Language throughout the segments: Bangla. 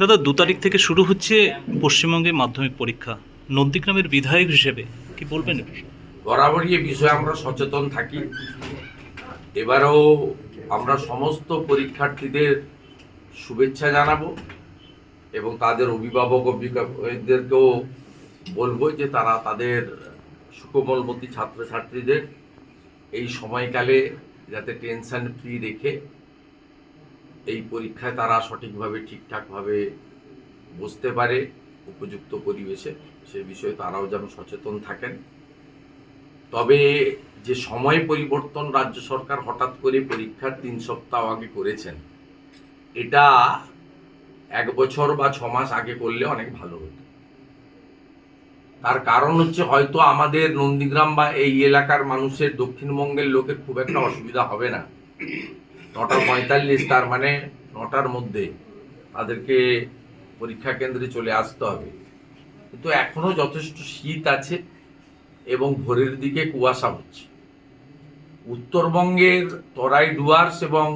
দাদা, দু তারিখ থেকে শুরু হচ্ছে পশ্চিমবঙ্গে মাধ্যমিক পরীক্ষা। নন্দীগ্রামের বিধায়ক হিসেবে কি বলবেন বরাবরই এ বিষয়ে আমরা সচেতন থাকি। এবারও আমরা সমস্ত পরীক্ষার্থীদের শুভেচ্ছা জানাব এবং তাদের অভিভাবক অভিভাবকদেরকেও বলব যে তারা তাদের সুকোমলমতি ছাত্রছাত্রীদের এই সময়কালে যাতে টেনশন ফ্রি রেখে এই পরীক্ষায় তারা সঠিকভাবে, ঠিকঠাকভাবে বসতে পারে উপযুক্ত পরিবেশে, সে বিষয়ে তারাও যেন সচেতন থাকেন। তবে যে সময় পরিবর্তন রাজ্য সরকার হঠাৎ করে পরীক্ষার তিন সপ্তাহ আগে করেছেন, এটা এক বছর বা ছ মাস আগে করলে অনেক ভালো হতো। তার কারণ হচ্ছে হয়তো আমাদের নন্দীগ্রাম বা এই এলাকার মানুষের দক্ষিণবঙ্গের লোকের খুব একটা অসুবিধা হবে না। নটা পঁয়তাল্লিশ, তার মানে নটার মধ্যে তাদেরকে পরীক্ষা কেন্দ্রে চলে আসতে হবে। কিন্তু এখনও যথেষ্ট শীত আছে এবং ভোরের দিকে কুয়াশা হচ্ছে। উত্তরবঙ্গের তরাই ডুয়ার্স এবং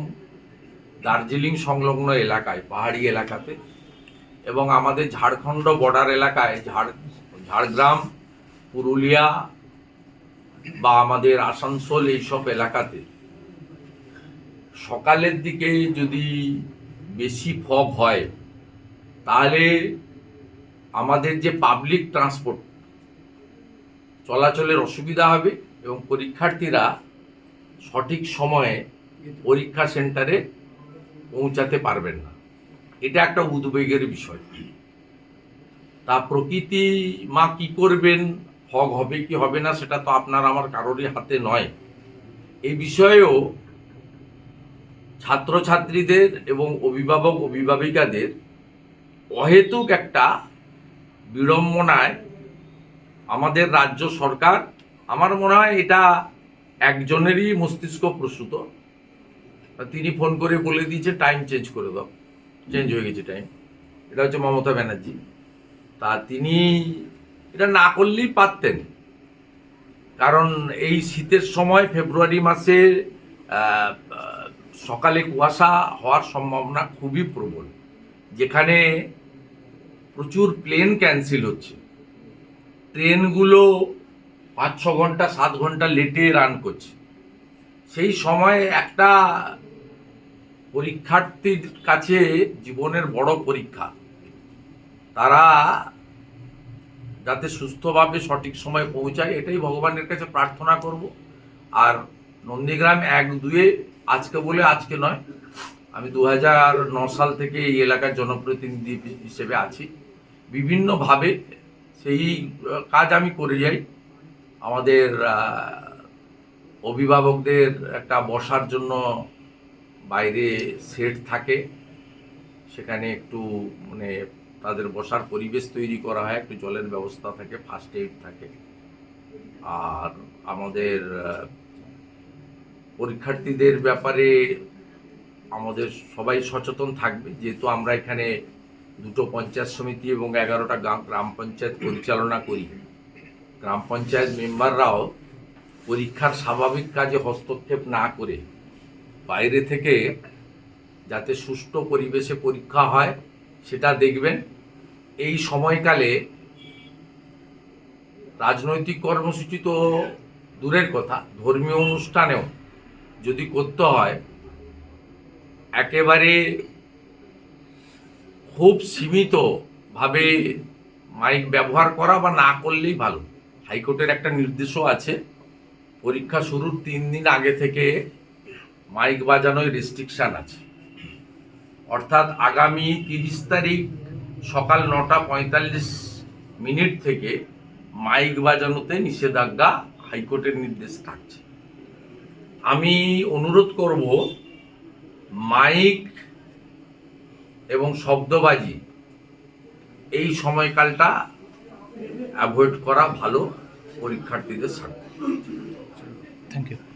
দার্জিলিং সংলগ্ন এলাকায়, পাহাড়ি এলাকাতে এবং আমাদের ঝাড়খণ্ড বর্ডার এলাকায়, ঝাড়, ঝাড়গ্রাম, পুরুলিয়া বা আমাদের আসানসোল এইসব এলাকাতে সকালের দিকে যদি বেশি ফগ হয়, তাহলে আমাদের যে পাবলিক ট্রান্সপোর্ট চলাচলের অসুবিধা হবে এবং পরীক্ষার্থীরা সঠিক সময়ে পরীক্ষা সেন্টারে পৌঁছাতে পারবেন না। এটা একটা উদ্বেগের বিষয়। তা প্রকৃতি মা কি করবেন, ফগ হবে কি হবে না, সেটা তো আপনার আমার কারোরই হাতে নয়। এই বিষয়েও ছাত্রছাত্রীদের এবং অভিভাবক অভিভাবিকাদের অহেতুক একটা বিড়ম্বনায় আমাদের রাজ্য সরকার, আমার মনে হয় এটা একজনেরই মস্তিষ্ক প্রসূত। তিনি ফোন করে বলে দিয়েছে টাইম চেঞ্জ করে দাও। চেঞ্জ হয়ে গেছে টাইম এটা হচ্ছে মমতা ব্যানার্জি। তা তিনি এটা না করলেই পারতেন। কারণ এই শীতের সময়, ফেব্রুয়ারি মাসে সকালে কুয়াশা হওয়ার সম্ভাবনা খুবই প্রবল, যেখানে প্রচুর প্লেন ক্যান্সেল হচ্ছে। ট্রেনগুলো পাঁচ ছ ঘণ্টা, সাত ঘণ্টা লেটে রান করছে। সেই সময় একটা পরীক্ষার্থীর কাছে জীবনের বড় পরীক্ষা। তারা যাতে সুস্থভাবে সঠিক সময়ে পৌঁছায়, এটাই ভগবানের কাছে প্রার্থনা করব। আর নন্দীগ্রাম এক দুয়ে আজকে বলে আজকে নয়। আমি দু হাজার সাল থেকে এই এলাকার জনপ্রতিনিধি হিসেবে আছি। বিভিন্নভাবে সেই কাজ আমি করে যাই। আমাদের অভিভাবকদের একটা বসার জন্য বাইরে সেট থাকে। সেখানে একটু মানে তাদের বসার পরিবেশ তৈরি করা হয়। একটু জলের ব্যবস্থা থাকে ফার্স্ট এইড থাকে। আর আমাদের পরীক্ষার্থীদের ব্যাপারে আমাদের সবাই সচেতন থাকবে। যেহেতু আমরা এখানে দুটো পঞ্চায়েত সমিতি এবং এগারোটা গ্রাম পঞ্চায়েত পরিচালনা করি। গ্রাম পঞ্চায়েত মেম্বাররাও পরীক্ষার স্বাভাবিক কাজে হস্তক্ষেপ না করে বাইরে থেকে যাতে সুষ্ঠু পরিবেশে পরীক্ষা হয়, সেটা দেখবেন। এই সময়কালে রাজনৈতিক কর্মসূচি তো দূরের কথা, ধর্মীয় অনুষ্ঠানেও যদি করতে হয়, একেবারে খুব সীমিতভাবে মাইক ব্যবহার করা বা না করলেই ভালো। হাইকোর্টের একটা নির্দেশও আছে, পরীক্ষা শুরুর তিন দিন আগে থেকে মাইক বাজানোয় রেস্ট্রিকশান আছে। অর্থাৎ আগামী তিরিশ তারিখ সকাল নটা পঁয়তাল্লিশ মিনিট থেকে মাইক বাজানোতে নিষেধাজ্ঞা হাইকোর্টের নির্দেশ থাকছে। আমি অনুরোধ করব মাইক এবং শব্দবাজি এই সময়কালটা অ্যাভয়েড করা ভালো পরীক্ষার্থীদের স্বার্থে থ্যাংক ইউ